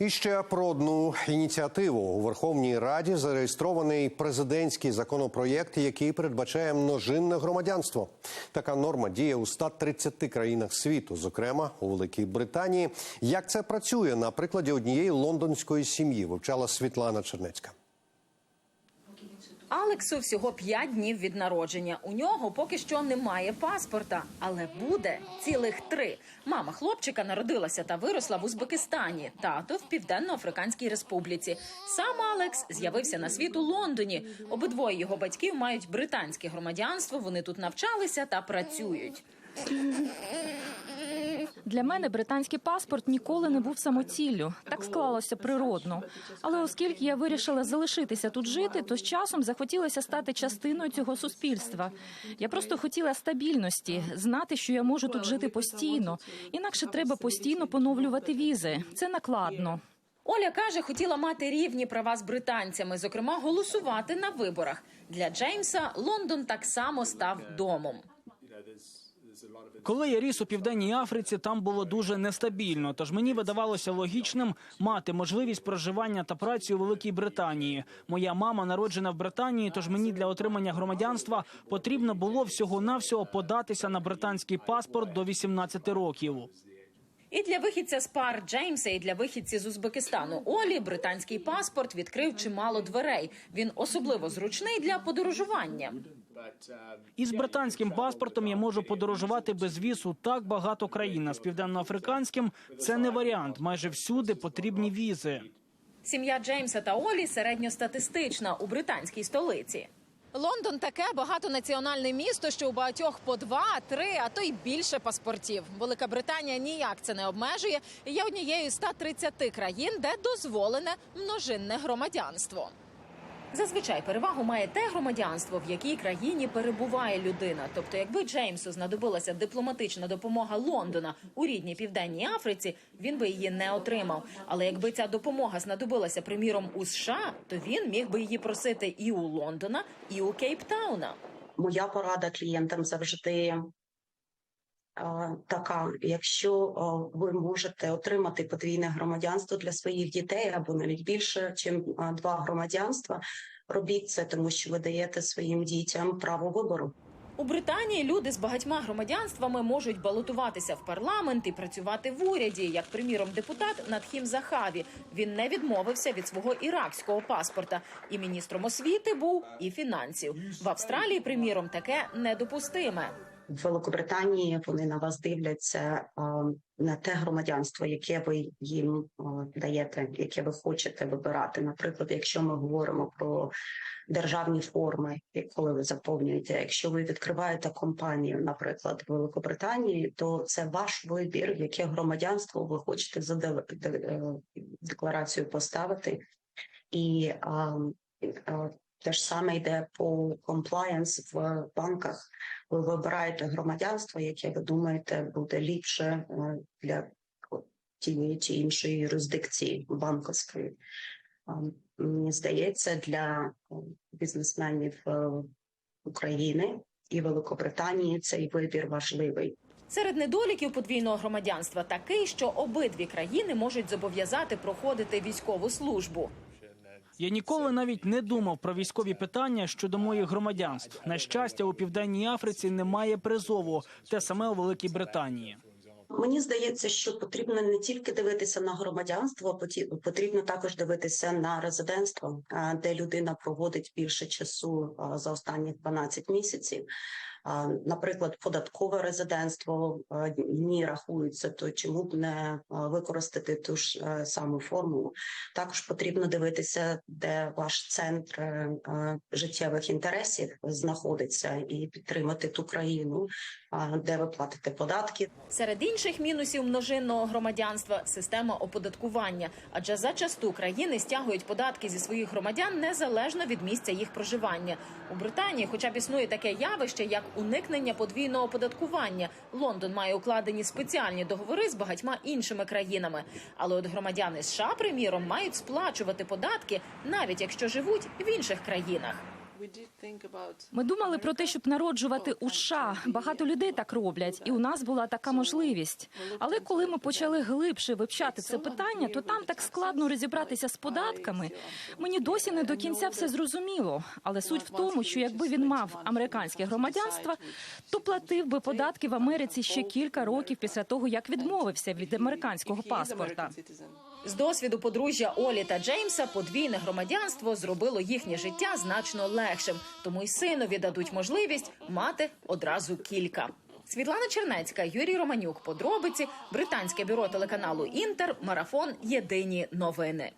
І ще про одну ініціативу у Верховній Раді зареєстрований президентський законопроєкт, який передбачає множинне громадянство. Така норма діє у 130 країнах світу, зокрема у Великій Британії. Як це працює на прикладі однієї лондонської сім'ї, вивчала Світлана Чернецька. Алексу всього 5 днів від народження. У нього поки що немає паспорта, але буде цілих три. Мама хлопчика народилася та виросла в Узбекистані, тато в Південно-Африканській Республіці. Сам Алекс з'явився на світ у Лондоні. Обидвоє його батьків мають британське громадянство. Вони тут навчалися та працюють. Для мене британський паспорт ніколи не був самоціллю. Так склалося природно. Але оскільки я вирішила залишитися тут жити, то з часом захотілося стати частиною цього суспільства. Я просто хотіла стабільності, знати, що я можу тут жити постійно. Інакше треба постійно поновлювати візи. Це накладно. Оля каже, хотіла мати рівні права з британцями, зокрема голосувати на виборах. Для Джеймса Лондон так само став домом. Коли я ріс у південній Африці, там було дуже нестабільно. Тож мені видавалося логічним мати можливість проживання та праці у Великій Британії. Моя мама народжена в Британії, тож мені для отримання громадянства потрібно було всього навсього податися на британський паспорт до 18 років. І для вихідця з пар Джеймса, і для вихідці з Узбекистану Олі британський паспорт відкрив чимало дверей. Він особливо зручний для подорожування. Із британським паспортом я можу подорожувати без віз у так багато країн. А з південноафриканським це не варіант. Майже всюди потрібні візи. Сім'я Джеймса та Олі середньостатистична у британській столиці. Лондон таке багатонаціональне місто, що у багатьох по два, три, а то й більше паспортів. Велика Британія ніяк це не обмежує. Є однією з 130 країн, де дозволене множинне громадянство. Зазвичай перевагу має те громадянство, в якій країні перебуває людина. Тобто, якби Джеймсу знадобилася дипломатична допомога Лондона у рідній південній Африці, він би її не отримав. Але якби ця допомога знадобилася, приміром, у США, то він міг би її просити і у Лондона, і у Кейптауна. Моя порада клієнтам завжди така: якщо е, ви можете отримати подвійне громадянство для своїх дітей або навіть більше, ніж два громадянства, робіть це, тому що ви даєте своїм дітям право вибору. У Британії люди з багатьма громадянствами можуть балотуватися в парламент і працювати в уряді, як приміром депутат Надхім Захаві. Він не відмовився від свого іракського паспорта. І міністром освіти був, і фінансів. В Австралії, приміром, таке недопустиме. В Великобританії вони на вас дивляться на те громадянство, яке ви їм даєте, яке ви хочете вибирати. Наприклад, якщо ми говоримо про державні форми, коли ви заповнюєте, якщо ви відкриваєте компанію, наприклад, в Великобританії, то це ваш вибір, яке громадянство ви хочете за е, декларацію поставити, і те ж саме йде по комплаєнс в банках. Ви вибираєте громадянство, яке ви думаєте буде ліпше е, для тієї чи іншої юрисдикції банковської. Мені здається, для бізнесменів е, України і Великобританії цей вибір важливий. Серед недоліків подвійного громадянства такий, що обидві країни можуть зобов'язати проходити військову службу. Я ніколи навіть не думав про військові питання щодо моїх громадянств. На щастя, у південній Африці немає призову, те саме у Великій Британії. Мені здається, що потрібно не тільки дивитися на громадянство, потрібно також дивитися на резидентство, де людина проводить більше часу за останні 12 місяців. Наприклад, податкове резидентство а, ні рахується, то чому б не використати ту ж е, саму формулу? Також потрібно дивитися, де ваш центр е, е, життєвих інтересів знаходиться, і підтримати ту країну, де ви платите податки, Серед інших мінусів множинного громадянства система оподаткування, адже зачасту країни стягують податки зі своїх громадян незалежно від місця їх проживання. У Британії, хоча б існує таке явище, як уникнення подвійного оподаткування. Лондон має укладені спеціальні договори з багатьма іншими країнами. Але от громадяни США, приміром, мають сплачувати податки, навіть якщо живуть в інших країнах. Ми думали про те, щоб народжувати у США. Багато людей так роблять, і у нас була така можливість. Але коли ми почали глибше вивчати це питання, то там так складно розібратися з податками. Мені досі не до кінця все зрозуміло. Але суть в тому, що якби він мав американське громадянство, то платив би податки в Америці ще кілька років після того, як відмовився від американського паспорта. З досвіду подружжя Олі та Джеймса подвійне громадянство зробило їхнє життя значно легшим, тому й синові дадуть можливість мати одразу кілька. Світлана Чернецька, Юрій Романюк. Подробиці британське бюро телеканалу Інтер. Марафон. Єдині новини.